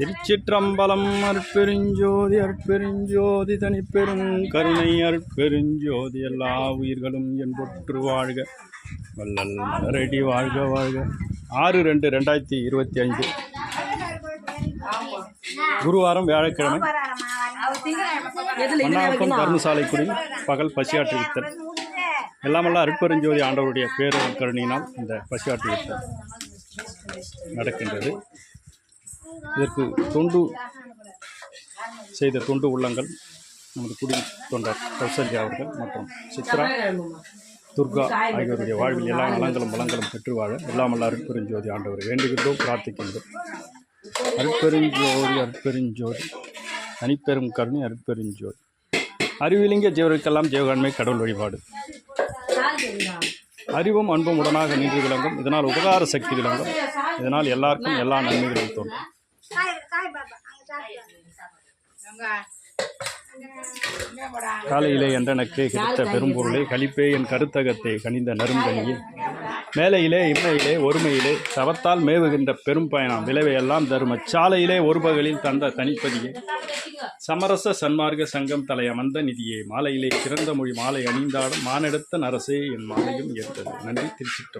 திருச்சிற்றம்பலம் அற்பெருஞ்சோதி அற்பெருஞ்சோதி தனிப்பெரும் கருணை அற்பெருஞ்சோதி எல்லா உயிர்களும் என் பொற்று வாழ்க. வல்லல் மலரடி வாழ்க வாழ்க. ஆறு ரெண்டு ரெண்டாயிரத்தி இருபத்தி ஐந்து. குருவாரம் வியாழக்கிழமை. மன்னாக்கம் தர்மசாலைக்குடி பகல் பசியாற்று வித்தல் எல்லாமெல்லாம் அருட்பெருஞ்சோதி ஆண்டவருடைய பேரும் கருணியினால் இந்த பசியாற்று வித்தல் நடக்கின்றது. இதற்கு தொண்டு செய்த தொண்டு உள்ளங்கள் நமது குடி தொண்டர் கௌசல்யா அவர்கள் மற்றும் சித்ரா துர்கா ஆகியோருடைய வாழ்வில் எல்லா நலங்களும் வளங்களும் பெற்று வாழ எல்லாமல்ல அருட்பெருஞ்சோதி ஆண்டவரை வேண்டுகின்றோம் பிரார்த்திக்கின்றோம். அருட்பெருஞ்சோதி அருட்பெருஞ்சோதி தனிப்பெரும் கருணை அருட்பெருஞ்சோதி. அறிவிலிங்க ஜீவர்களுக்கெல்லாம் ஜீவகாண்மை கடவுள் வழிபாடு. அறிவும் அன்பும் உடனாக நின்று விளங்கும். இதனால் உபகார சக்தி விளங்கும். இதனால் எல்லாருக்கும் எல்லா நன்மைகளும் தோன்றும். காலையிலே என்றனக்கு கிடைத்த பெரும்பொருளே கழிப்பே என் கருத்தகத்தை கனிந்த நறுங்கனியில் மேலையிலே இம்மையிலே ஒருமையிலே தவத்தால் மேவுகின்ற பெரும் பயணம் விளைவையெல்லாம் தரும சாலையிலே ஒரு பகலில் தந்த தனிப்பதியே. சமரச சன்மார்க்க சங்கம் தலையமர்ந்த நிதியே மாலையிலே சிறந்த மொழி மாலை அணிந்தாடும் மானெடுத்த நரசே என் மாலையும் ஏற்றது. நன்றி திருச்சிட்டம்